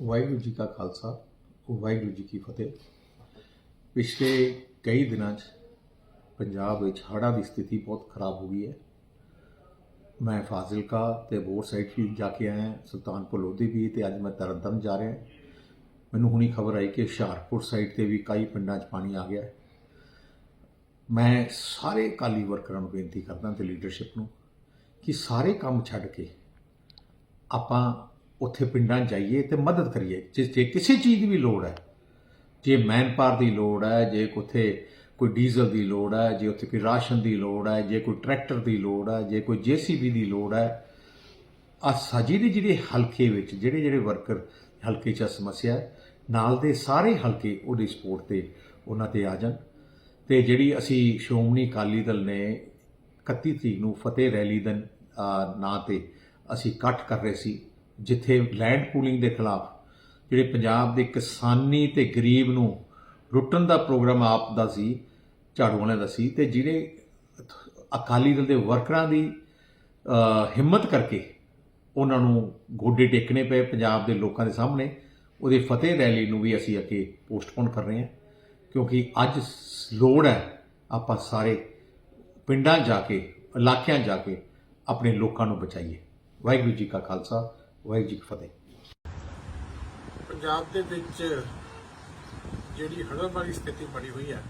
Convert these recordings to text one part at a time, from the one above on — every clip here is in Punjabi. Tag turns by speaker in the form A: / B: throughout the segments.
A: ਵਾਹਿਗੁਰੂ ਜੀ ਕਾ ਖਾਲਸਾ ਵਾਹਿਗੁਰੂ ਜੀ ਕੀ ਫਤਿਹ। ਪਿਛਲੇ ਕਈ ਦਿਨਾਂ 'ਚ ਪੰਜਾਬ ਵਿੱਚ ਹੜ੍ਹਾਂ ਦੀ ਸਥਿਤੀ ਬਹੁਤ ਖਰਾਬ ਹੋ ਗਈ ਹੈ। ਮੈਂ ਫਾਜ਼ਿਲਕਾ ਤੇ ਬੋਰ ਸਾਈਡ ਵੀ ਜਾ ਕੇ ਆਇਆ, ਸੁਲਤਾਨਪੁਰ ਲੋਧੀ ਵੀ, ਤੇ ਅੱਜ ਮੈਂ ਤਰਨਤਾਰਨ ਜਾ ਰਿਹਾ। ਮੈਨੂੰ ਹੁਣੀ ਖਬਰ ਆਈ ਕਿ ਹੁਸ਼ਿਆਰਪੁਰ ਸਾਈਡ ਤੇ ਵੀ ਕਈ ਪਿੰਡਾਂ 'ਚ ਪਾਣੀ ਆ ਗਿਆ ਮੈਂ ਸਾਰੇ ਅਕਾਲੀ ਵਰਕਰਾਂ ਨੂੰ ਬੇਨਤੀ ਕਰਦਾ ਤੇ ਲੀਡਰਸ਼ਿਪ ਨੂੰ ਕਿ ਸਾਰੇ ਕੰਮ ਛੱਡ ਕੇ ਆਪਾਂ ਉੱਥੇ ਪਿੰਡਾਂ 'ਚ ਜਾਈਏ ਤੇ ਮਦਦ ਕਰੀਏ। ਜੇ ਜੇ ਕਿਸੇ ਚੀਜ਼ ਦੀ ਵੀ ਲੋੜ ਹੈ, ਜੇ ਮੈਨਪਾਵਰ ਦੀ ਲੋੜ ਹੈ, ਜੇ ਉੱਥੇ ਕੋਈ ਡੀਜ਼ਲ ਦੀ ਲੋੜ ਹੈ, ਜੇ ਉੱਥੇ ਕੋਈ ਰਾਸ਼ਨ ਦੀ ਲੋੜ ਹੈ, ਜੇ ਕੋਈ ਟਰੈਕਟਰ ਦੀ ਲੋੜ ਹੈ, ਜੇ ਕੋਈ ਜੀਸੀਬੀ ਦੀ ਲੋੜ ਹੈ, ਆ ਸਾਜੀ ਦੇ ਜਿਹੜੇ ਹਲਕੇ ਵਿੱਚ, ਜਿਹੜੇ ਜਿਹੜੇ ਵਰਕਰ ਹਲਕੇ 'ਚ ਸਮੱਸਿਆ ਨਾਲ ਦੇ ਸਾਰੇ ਹਲਕੇ ਉਹਦੀ ਸਪੋਰਟ ਤੇ ਉਹਨਾਂ ਤੇ ਆ ਜਾਣ। ਤੇ ਜਿਹੜੀ ਅਸੀਂ ਸ਼੍ਰੋਮਣੀ ਅਕਾਲੀ ਦਲ ਨੇ 31 ਤਰੀਕ ਨੂੰ ਫਤਿਹ ਰੈਲੀ ਦਾ ਨਾਂ ਤੇ ਅਸੀਂ ਇਕੱਠ ਕਰ ਰਹੇ ਸੀ ਜਿੱਥੇ ਲੈਂਡ ਪੂਲਿੰਗ ਦੇ ਖਿਲਾਫ ਜਿਹੜੇ ਪੰਜਾਬ ਦੇ ਕਿਸਾਨੀ ਤੇ ਗਰੀਬ ਨੂੰ ਲੁੱਟਣ ਦਾ ਪ੍ਰੋਗਰਾਮ ਆਪ ਦਾ ਸੀ, ਝਾੜੂ ਵਾਲਿਆਂ ਦਾ ਸੀ, ਤੇ ਜਿਹੜੇ ਅਕਾਲੀ ਦਲ ਦੇ ਵਰਕਰਾਂ ਦੀ ਹਿੰਮਤ ਕਰਕੇ ਉਹਨਾਂ ਨੂੰ ਗੋਡੇ ਟੇਕਣੇ ਪਏ ਪੰਜਾਬ ਦੇ ਲੋਕਾਂ ਦੇ ਸਾਹਮਣੇ, ਉਹਦੀ ਫਤਿਹ ਰੈਲੀ ਨੂੰ ਵੀ ਅਸੀਂ ਅੱਗੇ ਪੋਸਟਪੋਨ ਕਰ ਰਹੇ ਹਾਂ, ਕਿਉਂਕਿ ਅੱਜ ਲੋੜ ਹੈ ਆਪਾਂ ਸਾਰੇ ਪਿੰਡਾਂ ਜਾ ਕੇ, ਇਲਾਕਿਆਂ ਜਾ ਕੇ ਆਪਣੇ ਲੋਕਾਂ ਨੂੰ ਬਚਾਈਏ। ਵਾਹਿਗੁਰੂ ਜੀ ਕਾ ਖਾਲਸਾ ਵਾਹਿਗੁਰੂ ਜੀ ਕੀ ਫਤਿਹ।
B: ਪੰਜਾਬ ਦੇ ਵਿੱਚ ਜਿਹੜੀ ਹੜ੍ਹਾਂ ਵਾਲੀ ਸਥਿਤੀ ਬਣੀ ਹੋਈ ਹੈ,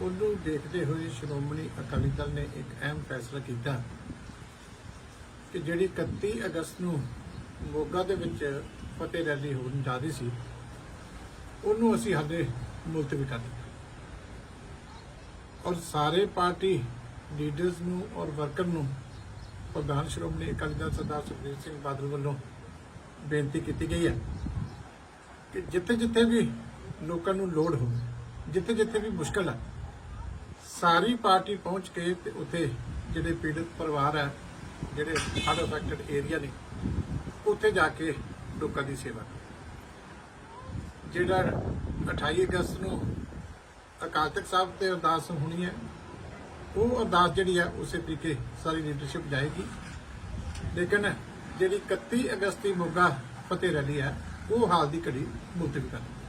B: ਉਹਨੂੰ ਦੇਖਦੇ ਹੋਏ ਸ਼੍ਰੋਮਣੀ ਅਕਾਲੀ ਦਲ ਨੇ ਇੱਕ ਅਹਿਮ ਫੈਸਲਾ ਕੀਤਾ ਕਿ ਜਿਹੜੀ 31 ਅਗਸਤ ਨੂੰ ਮੋਗਾ ਦੇ ਵਿੱਚ ਫਤਿਹ ਰੈਲੀ ਹੋਣ ਜਾ ਰਹੀ ਸੀ, ਉਹਨੂੰ ਅਸੀਂ ਹਾਲੇ ਮੁਲਤਵੀ ਕਰ ਦਿੱਤਾ। ਔਰ ਸਾਰੇ ਪਾਰਟੀ ਲੀਡਰਸ ਨੂੰ ਔਰ ਵਰਕਰ ਨੂੰ ਪ੍ਰਧਾਨ ਸ਼੍ਰੋਮਣੀ ਅਕਾਲੀ ਦਲ ਸਰਦਾਰ ਸੁਖਬੀਰ ਸਿੰਘ ਬਾਦਲ ਵੱਲੋਂ ਬੇਨਤੀ ਕੀਤੀ ਗਈ ਹੈ ਕਿ ਜਿੱਥੇ ਜਿੱਥੇ ਵੀ ਲੋਕਾਂ ਨੂੰ ਲੋੜ ਹੋਵੇ, ਜਿੱਥੇ ਜਿੱਥੇ ਵੀ ਮੁਸ਼ਕਲ ਹੈ ਸਾਰੀ ਪਾਰਟੀ ਪਹੁੰਚ ਕੇ ਤੇ ਉੱਥੇ ਜਿਹੜੇ ਪੀੜਤ ਪਰਿਵਾਰ ਹੈ ਜਿਹੜੇ ਹੜ੍ਹ ਅਫੈਕਟਡ ਏਰੀਆ ਨੇ, ਉੱਥੇ ਜਾ ਕੇ ਲੋਕਾਂ ਦੀ ਸੇਵਾ ਕਰੋ। ਜਿਹੜਾ 28 ਅਗਸਤ ਨੂੰ ਅਕਾਲ ਤਖਤ ਸਾਹਿਬ ਤੇ ਅਰਦਾਸ ਹੋਣੀ ਹੈ ਉਹ ਅਰਦਾਸ ਜਿਹੜੀ ਹੈ ਉਸੇ ਤਰੀਕੇ ਸਾਰੀ ਲੀਡਰਸ਼ਿਪ ਜਾਏਗੀ। ਲੇਕਿਨ ਜਿਹੜੀ 31 ਅਗਸਤ ਦੀ ਮੋਗਾ ਫਤਿਹ ਰੈਲੀ ਹੈ ਉਹ ਹਾਲ ਦੀ ਘੜੀ ਮੁਲਤਵੀ ਕਰ ਦਿੱਤੀ।